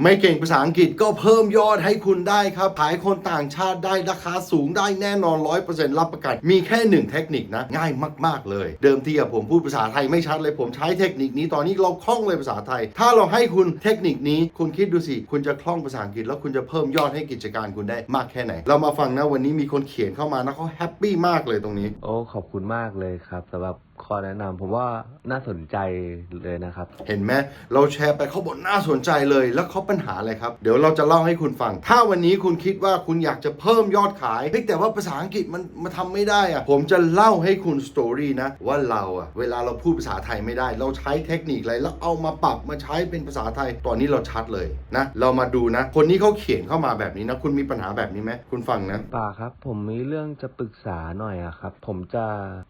ไม่เก่งภาษาอังกฤษก็เพิ่มยอดให้คุณได้ครับ ขายคนต่างชาติได้ราคาสูงได้แน่นอน 100%รับประกัน มีแค่หนึ่งเทคนิคนะ ง่ายมาก ๆ เลย เดิมทีอะผมพูดภาษาไทยไม่ชัดเลยผมใช้เทคนิคนี้ตอนนี้เราคล่องเลยภาษาไทย ถ้าเราให้คุณเทคนิคนี้ คุณคิดดูสิ คุณจะคล่องภาษาอังกฤษแล้วคุณจะเพิ่มยอดให้กิจการคุณได้มากแค่ไหน เรามาฟังนะวันนี้มีคนเขียนเข้ามานะเขาแฮปปี้มากเลยตรงนี้ โอ้ขอบคุณมากเลยครับสำหรับ อแนะนำผมว่าน่าสนใจเลยนะครับ เห็นไหมเราแชร์ไปเขาบอกน่าสนใจเลย แล้วเขาปัญหาอะไรครับ เดี๋ยวเราจะเล่าให้คุณฟัง ถ้าวันนี้คุณคิดว่าคุณอยากจะเพิ่มยอดขายเฮ้ยแต่ว่าภาษาอังกฤษมันมาทำไม่ได้อะผมจะเล่าให้คุณสตอรี่นะ ว่าเราอะเวลาเราพูดภาษาไทยไม่ได้ เราใช้เทคนิคอะไรแล้วเอามาปรับมาใช้เป็นภาษาไทย ตอนนี้เราชัดเลยนะเรามาดูนะ คนนี้เขาเขียนเข้ามาแบบนี้นะ คุณมีปัญหาแบบนี้ไหมคุณฟังนะป่าครับ ผมมีเรื่องจะปรึกษาหน่อยอะครับ ผมจะ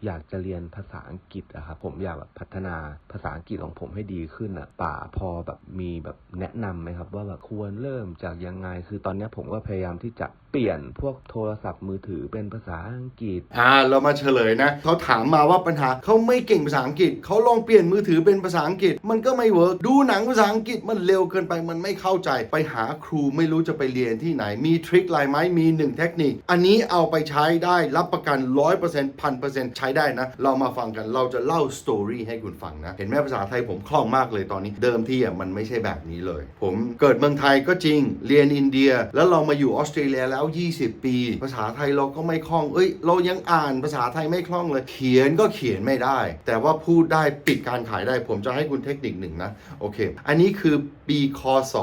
อยากจะเรียนภาษาอังกฤษอะครับผมอยากแบบพัฒนาภาษาอังกฤษของผมให้ดีขึ้นอะป่าพอแบบมีแบบแนะนำไหมครับ ว่าแบบควรเริ่มจากยังไง คือตอนนี้ผมก็พยายามที่จะเปลี่ยนพวกโทรศัพท์มือถือเป็นภาษาอังกฤษ อ่าเรามาเฉลยนะเขาถามมาว่าปัญหาเขาไม่เก่งภาษาอังกฤษเขาลองเปลี่ยนมือถือเป็นภาษาอังกฤษ มันก็ไม่เวิร์กดูหนังภาษาอังกฤษมันเร็วเกินไปมันไม่เข้าใจ ไปหาครูไม่รู้จะไปเรียนที่ไหนมีทริคอะไรไหมมีหนึ่งเทคนิค อันนี้เอาไปใช้ได้รับประกัน100% 1000%ใช้ได้นะ เรามาฟังกันเราราจะเล่าสตอรี่ให้คุณฟังนะ เห็นไหมภาษาไทยผมคล่องมากเลยตอนนี้ เดิมที่อะมันไม่ใช่แบบนี้เลย ผมเกิดเมืองไทยก็จริง เรียนอินเดีย แล้วเรามาอยู่ออสเตรเลียแล้ว 20 ปี ภาษาไทยเราก็ไม่คล่อง เอ้ย เรายังอ่านภาษาไทยไม่คล่องเลย เขียนก็เขียนไม่ได้ แต่ว่าพูดได้ปิดการขายได้ ผมจะให้คุณเทคนิคหนึ่งนะ โอเค อันนี้คือปีคศ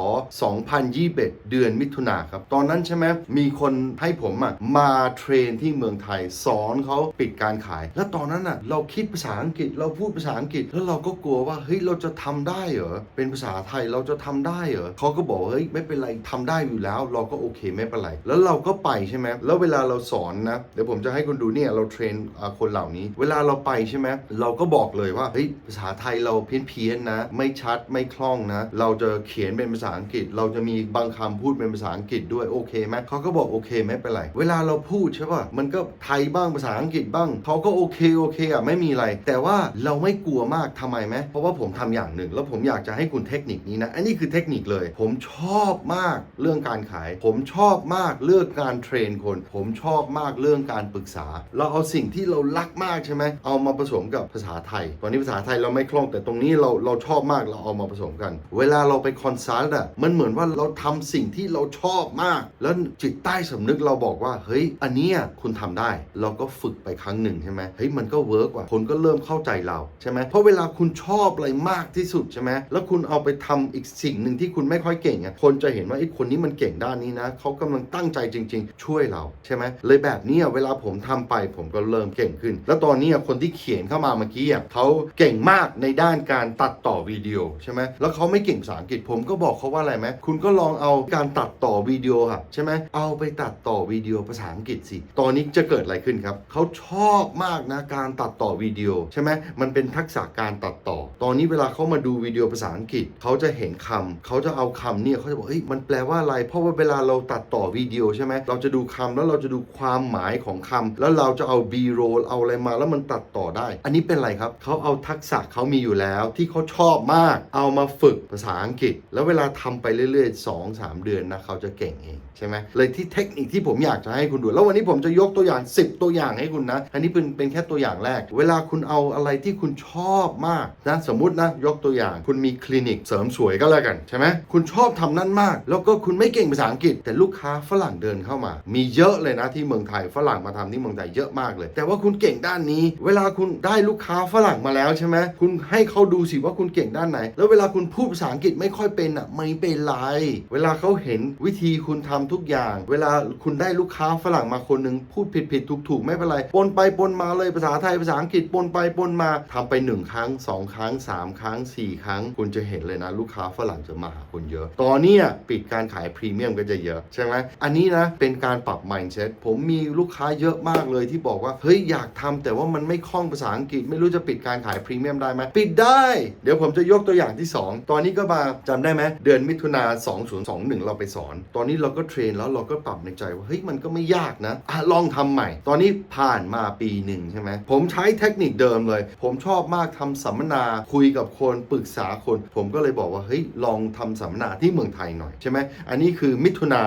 2021 เดือนมิถุนาครับ ตอนนั้นใช่ไหมมีคนให้ผมอะมาเทรนที่เมืองไทย สอนเขาปิดการขาย แล้วตอนนั้นอะเราคิดภาษาอังกฤษเราพูดภาษาอังกฤษ แล้วเราก็กลัวว่าเฮ้ยเราจะทำได้เหรอเป็นภาษาไทยเราจะทำได้เหรอเขาก็บอกเฮ้ยไม่เป็นไรทำได้อยู่แล้ว เราก็โอเคไม่เป็นไรแล้วเราก็ไปใช่ไหมแล้วเวลาเราสอนนะเดี๋ยวผมจะให้คุณดูเนี่ยเราเทรนคนเหล่านี้ เวลาเราไปใช่ไหมเราก็บอกเลยว่าเฮ้ยภาษาไทยเราเพี้ยนเพียนๆนะ ไม่ชัดไม่คล่องนะ เราจะเขียนเป็นภาษาอังกฤษ เราจะมีบางคำพูดเป็นภาษาอังกฤษด้วยโอเคไหมเขาก็บอกโอเคไม่เป็นไร เวลาเราพูดใช่ป่ะมันก็ไทยบ้างภาษาอังกฤษบ้างเขาก็โอเคโอเคอะไม่มีอะไร แต่ว่าเราไม่กลัวมากทำไมไหมเพราะว่าผมทำอย่างหนึ่ง แล้วผมอยากจะให้คุณเทคนิคนี้นะ อันนี้คือเทคนิคเลย ผมชอบมากเรื่องการขาย ผมชอบมากเรื่องการเทรนคน ผมชอบมากเรื่องการปรึกษา เราเอาสิ่งที่เรารักมากใช่ไหมเอามาผสมกับภาษาไทย ตอนนี้ภาษาไทยเราไม่คล่องแต่ตรงนี้เราเราชอบมากเราเอามาผสมกัน เวลาเราไปคอนซัลท์อะมันเหมือนว่าเราทำสิ่งที่เราชอบมาก แล้วจิตใต้สำนึกเราบอกว่า เฮ้ย อันเนี้ยคุณทำได้ เราก็ฝึกไปครั้งหนึ่งใช่ไหมเฮ้ยมันก็เวิร์กว่ะคนก็เริ่มเข้าใจเราใช่ไหมเพราะเวลาคุณชอบอะไรมากที่สุดใช่ไหมแล้วคุณเอาไปทำอีกสิ่งหนึ่งที่คุณไม่ค่อยเก่งอะคนจะเห็นว่าไอ้คนนี้มันเก่งด้านนี้นะเขากำลังตั้งใจจริง ๆ ช่วยเราใช่ไหมเลยแบบนี้เวลาผมทำไปผมก็เริ่มเก่งขึ้น แล้วตอนนี้คนที่เขียนเข้ามาเมื่อกี้เขาเก่งมากในด้านการตัดต่อวิดีโอใช่ไหมแล้วเขาไม่เก่งภาษาอังกฤษผมก็บอกเขาว่าอะไรไหมคุณก็ลองเอาการตัดต่อวิดีโอค่ะใช่ไหมเอาไปตัดต่อวิดีโอภาษาอังกฤษสิ ตอนนี้จะเกิดอะไรขึ้นครับเขาชอบมากนะการตัดต่อวิดีโอใช่ไหมมันเป็นทักษะการตัดต่อ ตอนนี้เวลาเขามาดูวิดีโอภาษาอังกฤษเขาจะเห็นคำเขาจะเอาคำเนี่ยเขาจะบอกเฮ้ยมันแปลว่าอะไร เพราะว่าเวลาเราตัดต่อวิดีโอใช่ไหมเราจะดูคำแล้วเราจะดูความหมายของคำแล้วเราจะเอา B roll เอาอะไรมาแล้วมันตัดต่อได้ อันนี้เป็นอะไรครับเขาเอาทักษะเขามีอยู่แล้วที่เขาชอบมาก เอามาฝึกภาษาอังกฤษแล้วเวลาทำไปเรื่อยๆ 2 3 เดือนนะเขาจะเก่งเองใช่ไหมเลยที่เทคนิคที่ผมอยากจะให้คุณดู แล้ววันนี้ผมจะยกตัวอย่าง 10 ตัวอย่างให้คุณนะ อันนี้เป็นเป็นแค่ตัวอย่างแรก เวลาคุณเอาอะไรที่คุณชอบมากนะสมมตินะยกตัวอย่าง คุณมีคลินิกเสริมสวยก็แล้วกันใช่ไหมคุณชอบทำนั่นมาก แล้วก็คุณไม่เก่งภาษาอังกฤษ แต่ลูกค้าฝรั่งเดินเข้ามา มีเยอะเลยนะที่เมืองไทยฝรั่งมาทำที่เมืองไทยเยอะมากเลย แต่ว่าคุณเก่งด้านนี้ เวลาคุณได้ลูกค้าฝรั่งมาแล้วใช่ไหมคุณให้เขาดูสิว่าคุณเก่งด้านไหน แล้วเวลาคุณพูดภาษาอังกฤษไม่ค่อยเป็นอะไม่เป็นไร เวลาเขาเห็นวิธีคุณทำทุกอย่าง เวลาคุณได้ลูกค้าฝรั่งมาคนหนึ่งพูดผิดผิดถูกถูกไม่เป็นไรปนไปปนมาเลยภาษาไทยภาษาอังกฤษปนไปปนมาทำไปหนึ่งครั้งสองครั้งสามครั้งสี่ครั้ง คุณจะเห็นเลยนะลูกค้าฝรั่งจะมาหาคุณเยอะ ตอนนี้ปิดการขายพรีเมียมก็จะเยอะใช่ไหมอันนี้นะเป็นการปรับ mindset ผมมีลูกค้าเยอะมากเลยที่บอกว่าเฮ้ยอยากทำแต่ว่ามันไม่คล่องภาษาอังกฤษ ไม่รู้จะปิดการขายพรีเมียมได้ไหมปิดได้ เดี๋ยวผมจะยกตัวอย่างที่ 2 ตอนนี้ก็มาจำได้ไหมเดือนมิถุนา2021 เราไปสอน ตอนนี้เราก็เทรนแล้วเราก็ปรับในใจว่าเฮ้ยมันก็ไม่ยากนะอะลองทำใหม่ ตอนนี้ผ่านมาปีหนึ่งใช่ไหมผมใช้เทคนิคเดิมเลย ผมชอบมากทำสัมมนาคุยกับคนปรึกษาคน ผมก็เลยบอกว่าเฮ้ยลองทำสัมมนาที่เมืองไทยหน่อยใช่ไหมอันนี้คือมิถุนา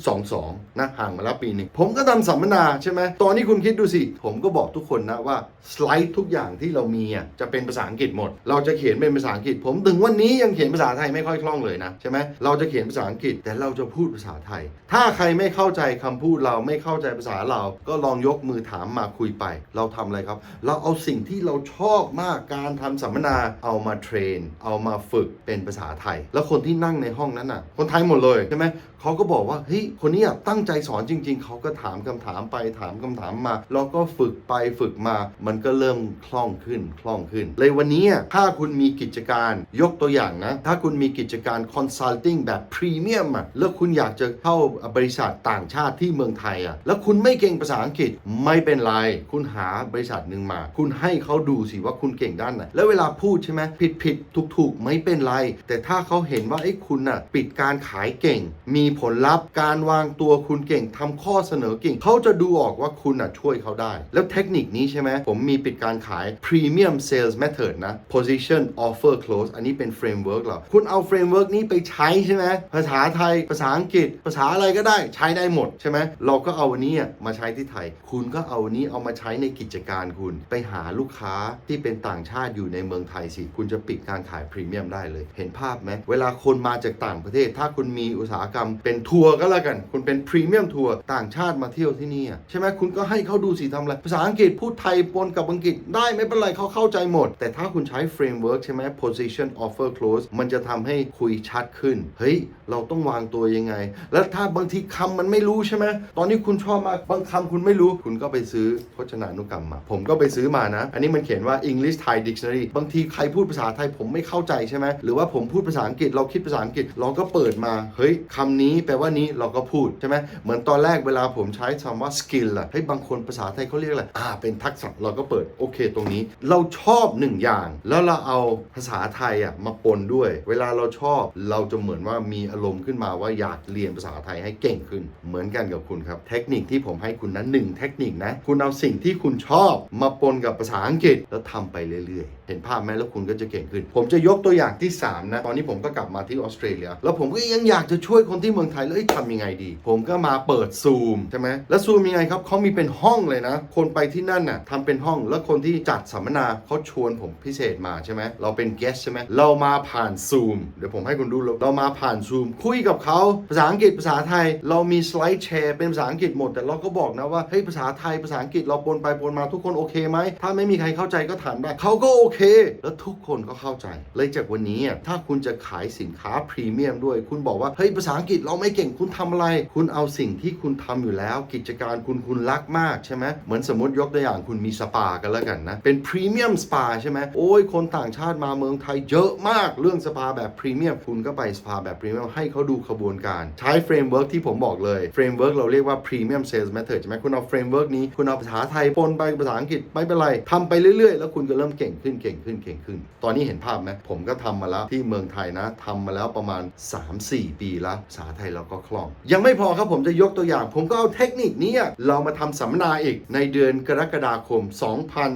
2022 นะห่างมาแล้วปีหนึ่งผมก็ทำสัมมนาใช่ไหมตอนนี้คุณคิดดูสิ ผมก็บอกทุกคนนะว่าสไลด์ทุกอย่างที่เรามีอะจะเป็นภาษาอังกฤษหมด เราจะเขียนเป็นภาษาอังกฤษ ผมถึงวันนี้ยังเขียนภาษาไทยไม่ค่อยคล่องเลยนะใช่ไหมเราจะเขียนภาษาอังกฤษแต่เราจะพูดภาษาไทย ถ้าใครไม่เข้าใจคำพูดเราไม่เข้าใจภาษาเรา ก็ลองยกมือถามมาคุยไป เราทำอะไรครับ เราเอาสิ่งที่เราชอบมากการทำสัมมนาเอามาเทรน เอามาฝึกเป็นภาษาไทย แล้วคนที่นั่งในห้องนั้นน่ะ คนไทยหมดเลยใช่ไหมเขาก็บอกว่าเฮ้ยคนนี้ตั้งใจสอนจริง ๆ เขาก็ถามคำถามไปถามคำถามมาแล้วก็ฝึกไปฝึกมา มันก็เริ่มคล่องขึ้นคล่องขึ้น เลยวันนี้ถ้าคุณมีกิจการยกตัวอย่างนะ ถ้าคุณมีกิจการ consulting แบบพรีเมียมอะแล้วคุณอยากจะเข้าบริษัทต่างชาติที่เมืองไทยอะแล้วคุณไม่เก่งภาษาอังกฤษไม่เป็นไร คุณหาบริษัทหนึ่งมา คุณให้เขาดูสิว่าคุณเก่งด้านไหนแล้วเวลาพูดใช่ไหมผิดผิดถูกถูกไม่เป็นไร แต่ถ้าเขาเห็นว่าไอ้คุณน่ะปิดการขายเก่ง มีผลลัพธ์การวางตัวคุณเก่งทำข้อเสนอเก่งเขาจะดูออกว่าคุณน่ะช่วยเขาได้ แล้วเทคนิคนี้ใช่ไหมผมมีปิดการขาย Premium Sales Method นะ Position Offer Close อันนี้เป็นเฟรมเวิร์กเราคุณเอาเฟรมเวิร์กนี้ไปใช้ใช่ไหมภาษาไทย ภาษาอังกฤษ ภาษาอะไรก็ได้ใช้ได้หมดใช่ไหมเราก็เอาอันนี้มาใช้ที่ไทย คุณก็เอาอันนี้เอามาใช้ในกิจการคุณ ไปหาลูกค้าที่เป็นต่างชาติอยู่ในเมืองไทยสิ คุณจะปิดการขายพรีเมียมได้เลย เห็นภาพไหมเวลาคนมาจากต่างประเทศ ถ้าคุณมีอุตสาหกรรมเป็นทัวร์ก็แล้วกัน คุณเป็นพรีเมียมทัวร์ต่างชาติมาเที่ยวที่นี่ใช่ไหมคุณก็ให้เขาดูสิทำอะไรภาษาอังกฤษพูดไทยปนกับอังกฤษได้ไม่เป็นไรเขาเข้าใจหมด แต่ถ้าคุณใช้เฟรมเวิร์กใช่ไหม position offer close มันจะทำให้คุยชัดขึ้น เฮ้ย เราต้องวางตัวยังไง แล้วถ้าบางทีคำมันไม่รู้ใช่ไหมตอนนี้คุณชอบมากบางคำคุณไม่รู้ คุณก็ไปซื้อพจนานุกรรมมา ผมก็ไปซื้อมานะ อันนี้มันเขียนว่า English Thai Dictionary บางทีใครพูดภาษาไทยผมไม่เข้าใจใช่ไหมหรือว่าผมพูดภาษาอังกฤษเราคิดภาษาอังกฤษเราก็เปิดมา เฮ้ยคำนี้แปลว่านี้เราก็พูดใช่ไหมเหมือนตอนแรกเวลาผมใช้คำว่า skill อะเฮ้ยบางคนภาษาไทยเขาเรียกอะไรอ่า เป็นทักษะเราก็เปิดโอเคตรงนี้ เราชอบหนึ่งอย่าง แล้วเราเอาภาษาไทยอะมาปนด้วย เวลาเราชอบเราจะเหมือนว่ามีอารมณ์ขึ้นมาว่าอยากเรียนภาษาไทยให้เก่งขึ้น เหมือนกันกับคุณครับ เทคนิคที่ผมให้คุณนั้นหนึ่งเทคนิคนะ คุณเอาสิ่งที่คุณชอบมาปนกับภาษาอังกฤษแล้วทำไปเรื่อยๆ เห็นภาพไหมแล้วคุณก็จะเก่งขึ้น ผมจะยกตัวอย่างที่ 3 นะ ตอนนี้ผมก็กลับมาที่ออสเตรเลีย แล้วผมก็ยังอยากจะช่วยคนที่เมืองไทยแล้วเอ้ยทำยังไงดี ผมก็มาเปิดซูมใช่ไหมแล้วซูมยังไงครับเขามีเป็นห้องเลยนะ คนไปที่นั่นน่ะทำเป็นห้องแล้วคนที่จัดสัมมนาเขาชวนผมพิเศษมาใช่ไหมเราเป็น guest ใช่ไหมเรามาผ่านซูมเดี๋ยวผมให้คุณดูเรามาผ่านซูมคุยกับเขาภาษาอังกฤษภาษาไทย เรามีสไลด์แชร์เป็นภาษาอังกฤษหมด แต่เราก็บอกนะว่าเฮ้ยภาษาไทยภาษาอังกฤษเราปนไปปนมาทุกคนโอเคไหมถ้าไม่มีใครเข้าใจก็ถามได้เขาก็โอเค แล้วทุกคนก็เข้าใจ เลยจากวันนี้อะถ้าคุณจะขายสินค้าพรีเมียมด้วย คุณบอกว่าเฮ้ยภาษาอังกฤษเราไม่เก่งคุณทำอะไร คุณเอาสิ่งที่คุณทำอยู่แล้ว กิจการคุณคุณรักมากใช่ไหมเหมือนสมมติยกตัวอย่างคุณมีสปากันแล้วกันนะเป็นพรีเมียมสปาใช่ไหมโอ้ยคนต่างชาติมาเมืองไทยเยอะมากเรื่องสปาแบบพรีเมียมคุณก็ไปสปาแบบพรีเมียมให้เขาดูขบวนการใช้เฟรมเวิร์กที่ผมบอกเลยเฟรมเวิร์กเราเรียกว่า Premium Sales Method ใช่ไหมคุณเอาเฟรมเวิร์กนี้คุณเอาภาษาไทยปนไปภาษาอังกฤษไม่เป็นไรทำไปเรื่อยๆ แล้วคุณก็เริ่มเก่งขึ้นเก่งขึ้นเก่งขึ้น ตอนนี้เห็นภาพไหมผมก็ทำมาแล้วที่เมืองไทยนะทำมาแล้วประมาณ 3-4 ปีแล้วภาษาไทยเราก็คล่อง ยังไม่พอครับผมจะยกตัวอย่าง ผมก็เอาเทคนิคนี้เรามาทำสัมมนาอีกในเดือนกรกฎาคม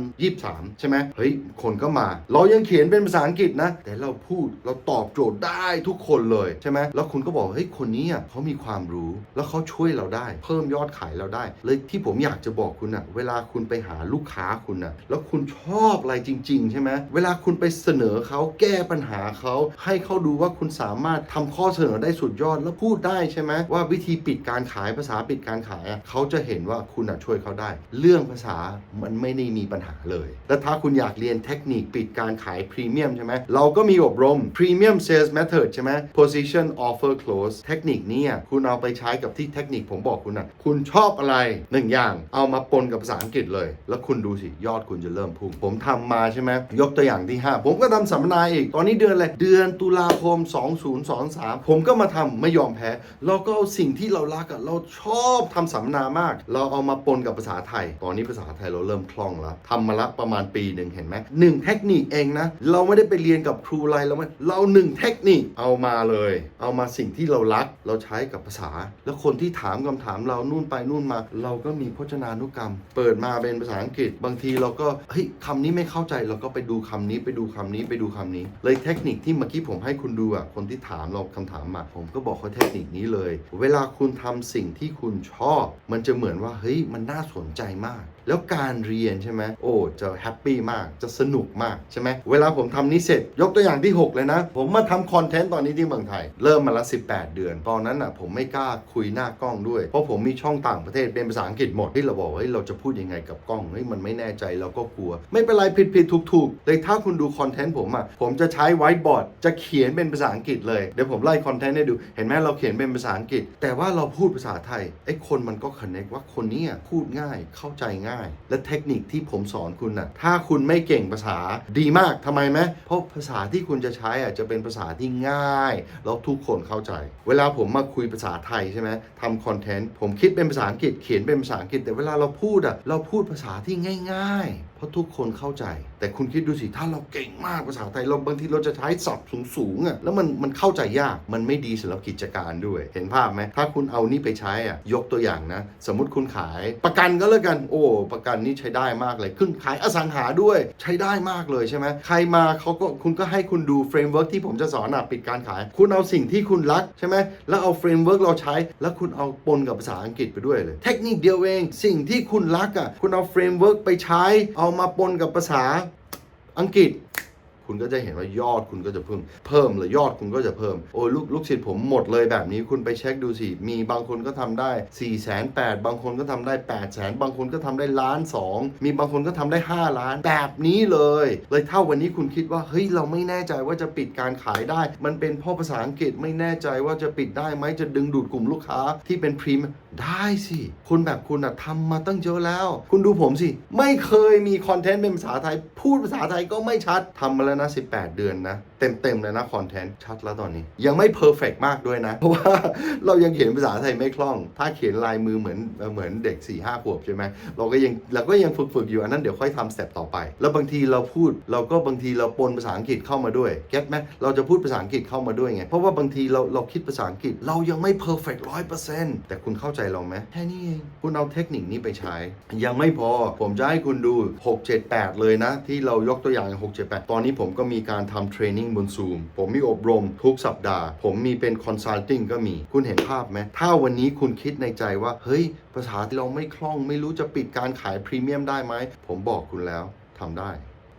2023 ใช่ไหมเฮ้ยคนก็มา เรายังเขียนเป็นภาษาอังกฤษนะ แต่เราพูดเราตอบโจทย์ได้ทุกคนเลยใช่ไหมแล้วคุณก็บอกเฮ้ยคนนี้อะเขามีความรู้แล้วเขาช่วยเราได้ เพิ่มยอดขายเราได้ เลยที่ผมอยากจะบอกคุณอะเวลาคุณไปหาลูกค้าคุณอะแล้วคุณชอบอะไรจริง ๆ ใช่ไหมเวลาคุณไปเสนอเขาแก้ปัญหาเขาให้เขาดูว่าคุณสามารถทำข้อเสนอได้สุดยอดแล้วพูดได้ใช่ไหมว่าวิธีปิดการขายภาษาปิดการขายเขาจะเห็นว่าคุณอะช่วยเขาได้ เรื่องภาษามันไม่ได้มีปัญหาเลย แล้วถ้าคุณอยากเรียนเทคนิคปิดการขายพรีเมียมใช่ไหมเราก็มีอบรม Premium Sales Method ใช่ไหม Position Offer Close เทคนิคนี้อะคุณเอาไปใช้กับที่เทคนิคผมบอกคุณอะคุณชอบอะไรหนึ่งอย่าง เอามาปนกับภาษาอังกฤษเลย แล้วคุณดูสิ ยอดคุณจะเริ่มพุ่งผมทำมาใช่ไหมยกตัวอย่างที่ 5 ผมก็ทำสัมมนาอีก ตอนนี้เดือนอะไร เดือนตุลาคม 2023 ผมก็มาทำไม่ยอมแพ้เราก็เอาสิ่งที่เรารักเราชอบทำสัมมนามาก เราเอามาปนกับภาษาไทย ตอนนี้ภาษาไทยเราเริ่มคล่องแล้วทำมาละประมาณปีหนึ่งเห็นไหมหนึ่งเทคนิคเองนะ เราไม่ได้ไปเรียนกับครูอะไรเราไม่เราหนึ่งเทคนิคเอามาเลย เอามาสิ่งที่เรารักเราใช้กับภาษา แล้วคนที่ถามคำถามเรานู่นไปนู่นมา เราก็มีพจนานุกรรม เปิดมาเป็นภาษาอังกฤษฤษบางทีเราก็เฮ้ยคำนี้ไม่เข้าใจเราก็ไปดูคำนี้ไปดูคำนี้ไปดูคำนี้ เลยเทคนิคที่เมื่อกี้ผมให้คุณดูอะคนที่ถามเราคำถามมา ผมก็บอกเขาเทคนิคนี้เลย เวลาคุณทำสิ่งที่คุณชอบ มันจะเหมือนว่าเฮ้ยมันน่าสนใจมาก แล้วการเรียนใช่ไหมโอ้จะแฮปปี้มากจะสนุกมากใช่ไหมเวลาผมทำนี้เสร็จยกตัวอย่างที่ 6 เลยนะ ผมมาทำคอนเทนต์ตอนนี้ที่เมืองไทย เริ่มมาละ 18 เดือน ตอนนั้นอะผมไม่กล้าคุยหน้ากล้องด้วย เพราะผมมีช่องต่างประเทศเป็นภาษาอังกฤษหมดที่เราบอกว่าเฮ้ยเราจะพูดยังไงกับกล้องเฮ้ยมันไม่แน่ใจเราก็กลัว ไม่เป็นไรผิดผิดถูกถูกเลยถ้าคุณดูคอนเทนต์ผมอะผมจะใช้ไวท์บอร์ดจะเขียนเป็นภาษาอังกฤษเลยเดี๋ยวผมไล่คอนเทนต์ให้ดูเห็นไหมเราเขียนเป็นภาษาอังกฤษ แต่ว่าเราพูดภาษาไทยไอ้คนมันก็คอนเน c t ว่าคนนี้พูดง่ายเข้าใจง่ายและเทคนิคที่ผมสอนคุณน่ะถ้าคุณไม่เก่งภาษาดีมากทำไมไหมเพราะภาษาที่คุณจะใช้อะจะเป็นภาษาที่ง่าย แล้วทุกคนเข้าใจ เวลาผมมาคุยภาษาไทยใช่ไหมทำคอนเทนต์ผมคิดเป็นภาษาอังกฤษเขียนเป็นภาษาอังกฤษ แต่เวลาเราพูดอะเราพูดภาษาที่ง่าย ๆ เพราะทุกคนเข้าใจ แต่คุณคิดดูสิถ้าเราเก่งมากภาษาไทยเราบางทีเราจะใช้ศัพท์สูงๆอะแล้วมันมันเข้าใจยากมันไม่ดีสำหรับกิจการด้วย เห็นภาพไหมถ้าคุณเอานี่ไปใช้อะยกตัวอย่างนะ สมมติคุณขายประกันก็แล้วกัน โอ้ประกันนี่ใช้ได้มากเลย ขึ้นขายอสังหาด้วยใช้ได้มากเลยใช่ไหมใครมาเขาก็คุณก็ให้คุณดูเฟรมเวิร์กที่ผมจะสอนอะปิดการขาย คุณเอาสิ่งที่คุณรักใช่ไหมแล้วเอาเฟรมเวิร์กเราใช้ แล้วคุณเอาปนกับภาษาอังกฤษไปด้วยเลย เทคนิคเดียวเองสิ่งที่คุณรักอะคุณเอาเฟรมเวิร์กไปใช้ เอามาปนกับภาษาอังกฤษ คุณก็จะเห็นว่ายอดคุณก็จะเพิ่มเพิ่มเลยยอดคุณก็จะเพิ่มโอ้ยลูกลูกศิษย์ผมหมดเลยแบบนี้คุณไปเช็คดูสิ มีบางคนก็ทำได้4ี่แสนแบางคนก็ทำได้8ปดแสนบางคนก็ทำได้ล้านสองมีบางคนก็ทำได้ 5 ล้านแบบนี้เลย เลยถ้าวันนี้คุณคิดว่าเฮ้ยเราไม่แน่ใจว่าจะปิดการขายได้ มันเป็นพ่อภาษาอังกฤษไม่แน่ใจว่าจะปิดได้ไหมจะดึงดูดกลุ่มลูกค้าที่เป็นพรีมได้สิคุณแบบคุณอะทำมาตั้งเยอะแล้ว คุณดูผมสิ ไม่เคยมีคอนเทนต์เป็นภาษาไทย พูดภาษาไทยก็ไม่ชัดทำมาแล้วนะ 18 เดือนนะเต็มเต็มๆเลยนะคอนเทนต์ชัดแล้วตอนนี้ ยังไม่เพอร์เฟกมากด้วยนะ เพราะว่าเรายังเขียนภาษาไทยไม่คล่อง ถ้าเขียนลายมือเหมือนเอ่อเหมือนเด็ก4ี่ห้าขวบใช่ไหมเราก็ยังเราก็ยังฝึกฝึกๆอยู่อันนั้นเดี๋ยวค่อยทำสเต็ปต่อไป แล้วบางทีเราพูดเราก็บางทีเราปนภาษาอังกฤษเข้ามาด้วยเก็ตไหมเราจะพูดภาษาอังกฤษเข้ามาด้วยไงเพราะว่าบางทีเราเราคิดภาษาอังกฤษเรายังไม่เพอร์เฟกร้อยเปอร์เซ็นต์แต่คุณเข้าใจเราไหมแค่นี้เองคุณเอาเทคนิคนี้ไปใช้ ยังไม่พอผมจะให้คุณดู 6 7 8 เลยนะ ที่เรายกตัวอย่าง6 7 8 ตอนนี้ผมมก็มีการทำเทรนนิ่งบนซูมผมมีอบรมทุกสัปดาห์ ผมมีเป็นคอนซัลทิงก็มี คุณเห็นภาพไหม ถ้าวันนี้คุณคิดในใจว่า เฮ้ย ภาษาที่เราไม่คล่อง ไม่รู้จะปิดการขายพรีเมียมได้ไหม ผมบอกคุณแล้วทำได้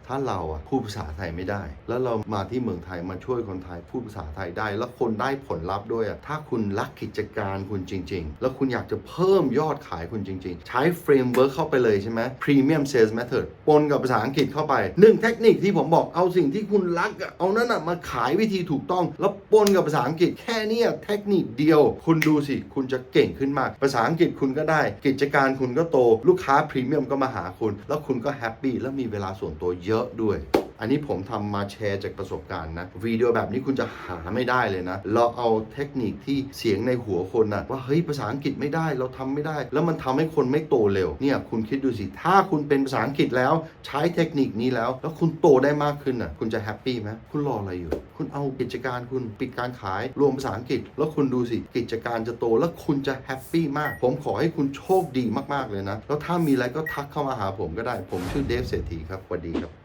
ถ้าเราอะพูดภาษาไทยไม่ได้ แล้วเรามาที่เมืองไทยมาช่วยคนไทยพูดภาษาไทยได้ แล้วคนได้ผลลัพธ์ด้วยอะถ้าคุณรักกิจการคุณจริง ๆ แล้วคุณอยากจะเพิ่มยอดขายคุณจริง ๆ ใช้เฟรมเวิร์กเข้าไปเลยใช่ไหม Premium Sales Method ปนกับภาษาอังกฤษเข้าไปหนึ่งเทคนิคที่ผมบอกเอาสิ่งที่คุณรักเอานั่นอะมาขายวิธีถูกต้อง แล้วปนกับภาษาอังกฤษแค่นี้เทคนิคเดียว คุณดูสิคุณจะเก่งขึ้นมาก ภาษาอังกฤษคุณก็ได้ กิจการคุณก็โต ลูกค้าพรีเมียมก็มาหาคุณ แล้วคุณก็แฮปปี้แล้วมีเวลาส่วนตัวเยอะด้วย อันนี้ผมทำมาแชร์จากประสบการณ์นะวิดีโอแบบนี้คุณจะหาไม่ได้เลยนะ เราเอาเทคนิคที่เสียงในหัวคนนะว่าเฮ้ยภาษาอังกฤษไม่ได้เราทำไม่ได้ แล้วมันทำให้คนไม่โตเร็วเนี่ยคุณคิดดูสิถ้าคุณเป็นภาษาอังกฤษแล้ว ใช้เทคนิคนี้แล้ว แล้วคุณโตได้มากขึ้นนะคุณจะแฮปปี้ไหมคุณรออะไรอยู่ คุณเอากิจการคุณปิดการขายรวมภาษาอังกฤษ แล้วคุณดูสิกิจการจะโตแล้วคุณจะแฮปปี้มาก ผมขอให้คุณโชคดีมากๆเลยนะ แล้วถ้ามีอะไรก็ทักเข้ามาหาผมก็ได้ ผมชื่อเดฟเศรษฐีครับสวัสดีครับ